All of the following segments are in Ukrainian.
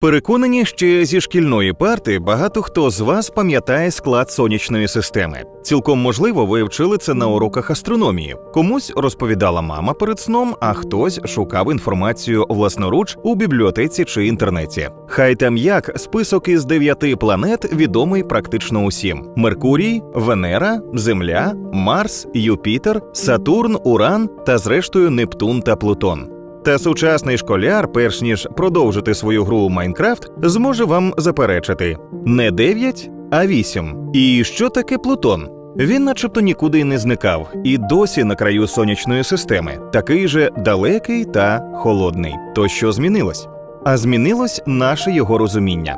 Переконані, ще зі шкільної парти багато хто з вас пам'ятає склад сонячної системи. Цілком можливо, ви вчили це на уроках астрономії. Комусь розповідала мама перед сном, а хтось шукав інформацію власноруч у бібліотеці чи інтернеті. Хай там як список із дев'яти планет відомий практично усім: Меркурій, Венера, Земля, Марс, Юпітер, Сатурн, Уран та зрештою Нептун та Плутон. Та сучасний школяр, перш ніж продовжити свою гру у Майнкрафт, зможе вам заперечити не 9, а 8. І що таке Плутон? Він, начебто, нікуди не зникав, і досі на краю сонячної системи, такий же далекий та холодний. То що змінилось? А змінилось наше його розуміння.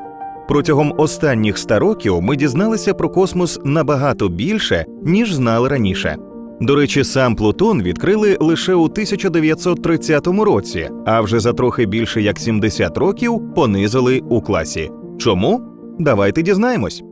Протягом останніх ста років ми дізналися про космос набагато більше, ніж знали раніше. До речі, сам Плутон відкрили лише у 1930 році, а вже за трохи більше як 70 років понизили у класі. Чому? Давайте дізнаємось.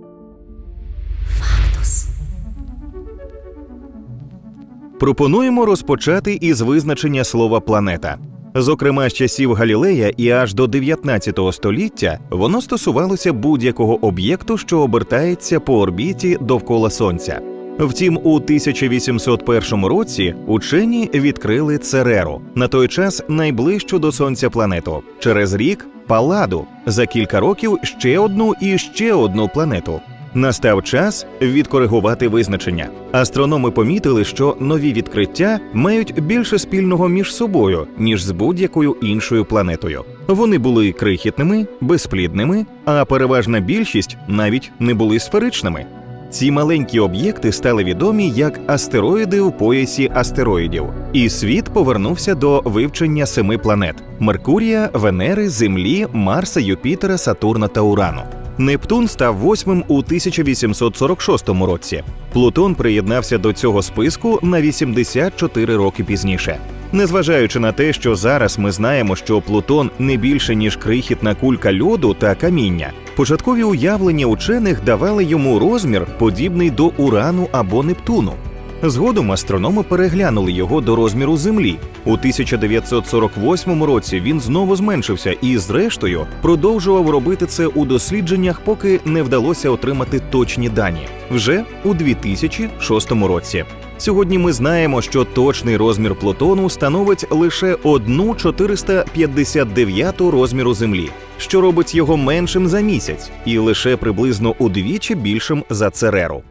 Пропонуємо розпочати із визначення слова планета. Зокрема, з часів Галілея і аж до 19 століття воно стосувалося будь-якого об'єкту, що обертається по орбіті довкола Сонця. Втім, у 1801 році учені відкрили Цереру, на той час найближчу до сонця планету. Через рік Паладу, за кілька років ще одну і ще одну планету. Настав час відкоригувати визначення. Астрономи помітили, що нові відкриття мають більше спільного між собою, ніж з будь-якою іншою планетою. Вони були крихітними, безплідними, а переважна більшість навіть не були сферичними. Ці маленькі об'єкти стали відомі як астероїди у поясі астероїдів, і світ повернувся до вивчення семи планет: Меркурія, Венери, Землі, Марса, Юпітера, Сатурна та Урану. Нептун став восьмим у 1846 році. Плутон приєднався до цього списку на 84 роки пізніше. Незважаючи на те, що зараз ми знаємо, що Плутон не більше ніж крихітна кулька льоду та каміння, початкові уявлення учених давали йому розмір, подібний до Урану або Нептуну. Згодом астрономи переглянули його до розміру Землі. У 1948 році він знову зменшився і, зрештою, продовжував робити це у дослідженнях, поки не вдалося отримати точні дані вже у 2006 році. Сьогодні ми знаємо, що точний розмір Плутону становить лише 1,459 розміру Землі, що робить його меншим за місяць, і лише приблизно удвічі більшим за Цереру.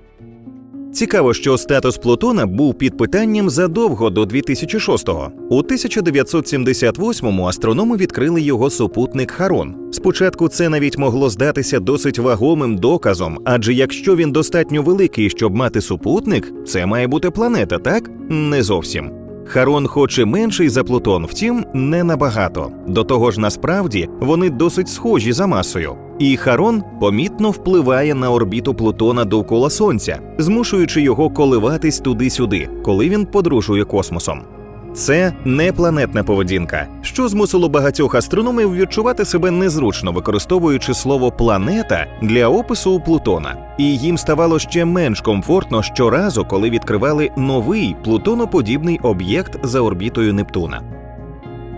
Цікаво, що статус Плутона був під питанням задовго до 2006-го. У 1978-му астрономи відкрили його супутник Харон. Спочатку це навіть могло здатися досить вагомим доказом, адже якщо він достатньо великий, щоб мати супутник, це має бути планета, так? Не зовсім. Харон, хоч і менший за Плутон, втім, не набагато. До того ж, насправді вони досить схожі за масою. І Харон помітно впливає на орбіту Плутона довкола Сонця, змушуючи його коливатись туди-сюди, коли він подорожує космосом. Це не планетна поведінка, що змусило багатьох астрономів відчувати себе незручно, використовуючи слово планета для опису Плутона, і їм ставало ще менш комфортно щоразу, коли відкривали новий плутоноподібний об'єкт за орбітою Нептуна.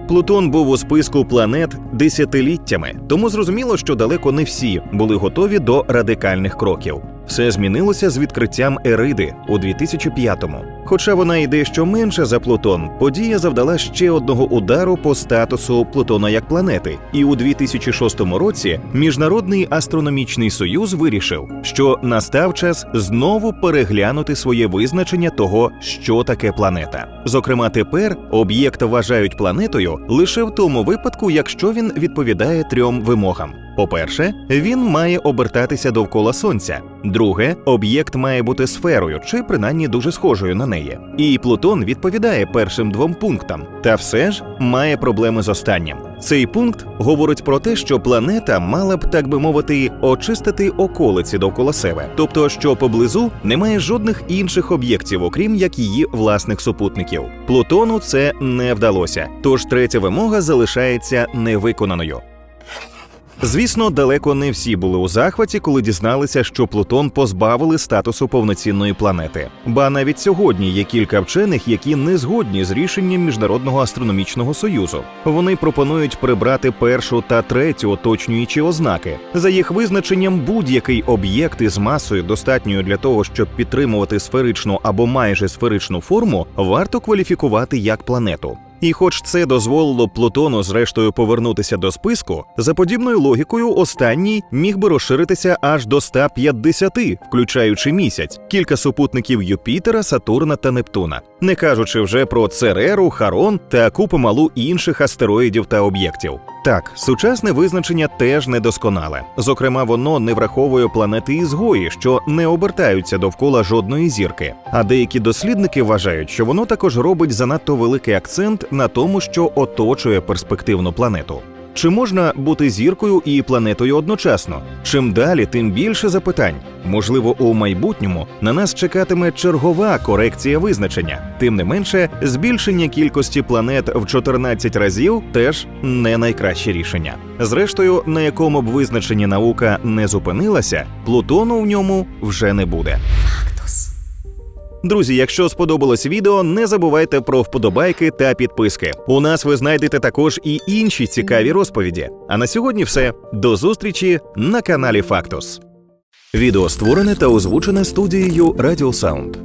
Плутон був у списку планет десятиліттями, тому зрозуміло, що далеко не всі були готові до радикальних кроків. Все змінилося з відкриттям Ериди у 2005-му. Хоча вона і дещо менша за Плутон, подія завдала ще одного удару по статусу Плутона як планети. І у 2006 році Міжнародний астрономічний союз вирішив, що настав час знову переглянути своє визначення того, що таке планета. Зокрема, тепер об'єкт вважають планетою лише в тому випадку, якщо він відповідає трьом вимогам. По-перше, він має обертатися довкола сонця. Друге, об'єкт має бути сферою чи принаймні дуже схожою на неї. І Плутон відповідає першим двом пунктам, та все ж має проблеми з останнім. Цей пункт говорить про те, що планета мала б, так би мовити, очистити околиці довкола себе, тобто, що поблизу немає жодних інших об'єктів, окрім як її власних супутників. Плутону це не вдалося, тож третя вимога залишається невиконаною. Звісно, далеко не всі були у захваті, коли дізналися, що Плутон позбавили статусу повноцінної планети. Ба навіть сьогодні є кілька вчених, які не згодні з рішенням Міжнародного астрономічного союзу. Вони пропонують прибрати першу та третю уточнюючі ознаки. За їх визначенням, будь-який об'єкт із масою, достатньою для того, щоб підтримувати сферичну або майже сферичну форму, варто кваліфікувати як планету. І хоч це дозволило Плутону зрештою повернутися до списку, за подібною логікою останній міг би розширитися аж до 150, включаючи місяць, кілька супутників Юпітера, Сатурна та Нептуна, не кажучи вже про Цереру, Харон та купу малу інших астероїдів та об'єктів. Так, сучасне визначення теж недосконале. Зокрема, воно не враховує планети ізгої, що не обертаються довкола жодної зірки. А деякі дослідники вважають, що воно також робить занадто великий акцент на тому, що оточує перспективну планету. Чи можна бути зіркою і планетою одночасно? Чим далі, тим більше запитань. Можливо, у майбутньому на нас чекатиме чергова корекція визначення. Тим не менше, збільшення кількості планет в 14 разів теж не найкраще рішення. Зрештою, на якому б визначенні наука не зупинилася, Плутону в ньому вже не буде. Друзі, якщо сподобалось відео, не забувайте про вподобайки та підписки. У нас ви знайдете також і інші цікаві розповіді. А на сьогодні все. До зустрічі на каналі Фактус. Відео створене та озвучене студією Радіо Саунд.